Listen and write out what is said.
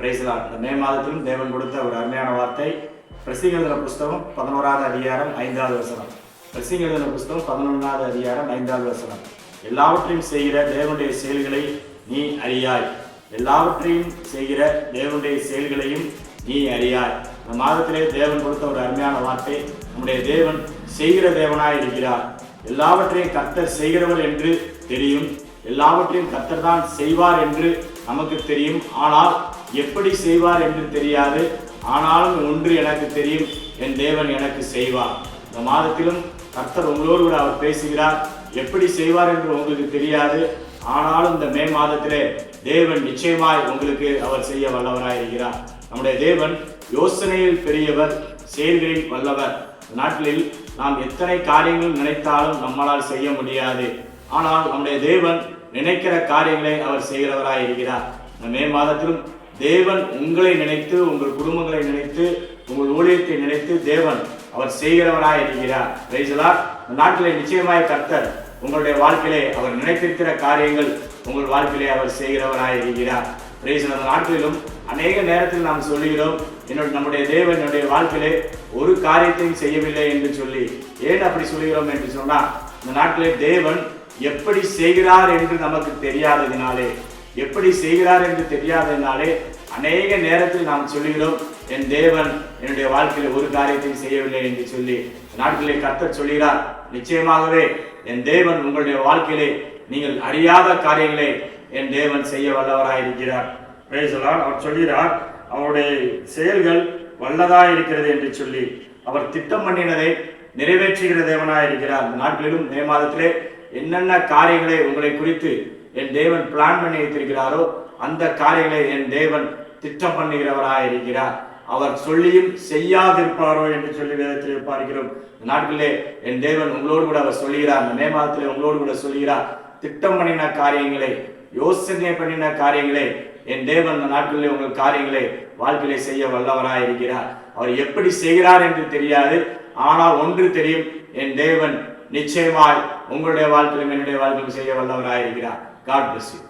பிரைஸ்லாட் இந்த மே மாதத்திலும் தேவன் கொடுத்த ஒரு அருமையான வார்த்தை. பிரசிங்கெழுதின புஸ்தகம் பதினோராவது அதிகாரம் ஐந்தாவது வசனம். பிரசிங்கெழுதின புஸ்தகம் பதினொன்றாவது அதிகாரம் ஐந்தாவது வசனம். எல்லாவற்றையும் செய்கிற தேவனுடைய செயல்களை நீ அறியாய். எல்லாவற்றையும் செய்கிற தேவனுடைய செயல்களையும் நீ அறியாய். இந்த மாதத்திலே தேவன் கொடுத்த ஒரு அருமையான வார்த்தை. நம்முடைய தேவன் செய்கிற தேவனாய் இருக்கிறார். எல்லாவற்றையும் கர்த்தர் செய்கிறவர் என்று தெரியும். எல்லாவற்றையும் கர்த்தர் தான் செய்வார் என்று நமக்கு தெரியும். ஆனால் எப்படி செய்வார் என்று தெரியாது. ஆனாலும் ஒன்று எனக்கு தெரியும் என் தேவன் எனக்கு செய்வார். இந்த மாதத்திலும் கர்த்தர் உங்களோடு கூட அவர் பேசுகிறார். எப்படி செய்வார் என்று உங்களுக்கு தெரியாது. ஆனாலும் இந்த மே மாதத்திலே தேவன் நிச்சயமாய் உங்களுக்கு அவர் செய்ய வல்லவராய் இருக்கிறார். நம்முடைய தேவன் யோசனையில் பெரியவர் செயல்களில் வல்லவர். நாட்டில் நாம் எத்தனை காரியங்கள் நினைத்தாலும் நம்மளால் செய்ய முடியாது. ஆனால் நம்முடைய தேவன் நினைக்கிற காரியங்களை அவர் செய்கிறவராய் இருக்கிறார். இந்த மே மாதத்திலும் தேவன் உங்களை நினைத்து உங்கள் குடும்பங்களை நினைத்து உங்கள் ஊழியத்தை நினைத்து தேவன் அவர் செய்கிறவராய் இருக்கிறார். பிரைசலா இந்த நாட்டிலே நிச்சயமாய் கர்த்தர் உங்களுடைய வாழ்க்கையிலே அவர் நினைத்திருக்கிற காரியங்கள் உங்கள் வாழ்க்கையிலே அவர் செய்கிறவராய் இருக்கிறார். பிரைசல் அந்த நாட்களிலும் அநேக நேரத்தில் நாம் சொல்லுகிறோம் என்னோட நம்முடைய தேவன் என்னுடைய வாழ்க்கையிலே ஒரு காரியத்தையும் செய்யவில்லை என்று சொல்லி. ஏன் அப்படி சொல்லுகிறோம் என்று சொன்னால் இந்த நாட்டிலே தேவன் எப்படி செய்கிறார் என்று நமக்கு தெரியாததினாலே. எப்படி செய்கிறார் என்று தெரியாததினாலே அநேக நேரத்தில் நாம் சொல்லுகிறோம் என் தேவன் என்னுடைய வாழ்க்கையில் ஒரு காரியத்தையும் செய்யவில்லை என்று சொல்லி நாட்களை கத்த சொல்கிறார் நிச்சயமாகவே என் தேவன் உங்களுடைய வாழ்க்கையிலே நீங்கள் அறியாத காரியங்களை என் தேவன் செய்ய வல்லவராக இருக்கிறார். பேசலாம் அவர் சொல்கிறார் அவருடைய செயல்கள் வல்லதா இருக்கிறது என்று சொல்லி. அவர் திட்டம் பண்ணினதை நிறைவேற்றுகிற தேவனாய் இருக்கிறார். நாட்களிலும் மே மாதத்திலே என்னென்ன காரியங்களை உங்களை குறித்து என் தேவன் பிளான் பண்ணி வைத்திருக்கிறாரோ அந்த காரியங்களை என் தேவன் திட்டம் பண்ணுகிறவராக இருக்கிறார். அவர் சொல்லியும் செய்யாதிருப்பாரோ என்று சொல்லி வேதத்தில் பார்க்கிறோம். இந்த நாட்களிலே என் தேவன் உங்களோடு கூட அவர் சொல்லுகிறார். மே மாதத்தில் உங்களோடு கூட சொல்லுகிறார். திட்டம் பண்ணின காரியங்களை யோசனை பண்ணின காரியங்களை என் தேவன் இந்த நாட்களிலே உங்கள் காரியங்களை வாழ்க்கையிலே செய்ய வல்லவராக இருக்கிறார். அவர் எப்படி செய்கிறார் என்று தெரியாது. ஆனால் ஒன்று தெரியும். என் தேவன் நிச்சயமாய் உங்களுடைய வாழ்க்கையிலும் என்னுடைய வாழ்க்கையிலும் செய்ய வல்லவராயிருக்கிறார். God bless you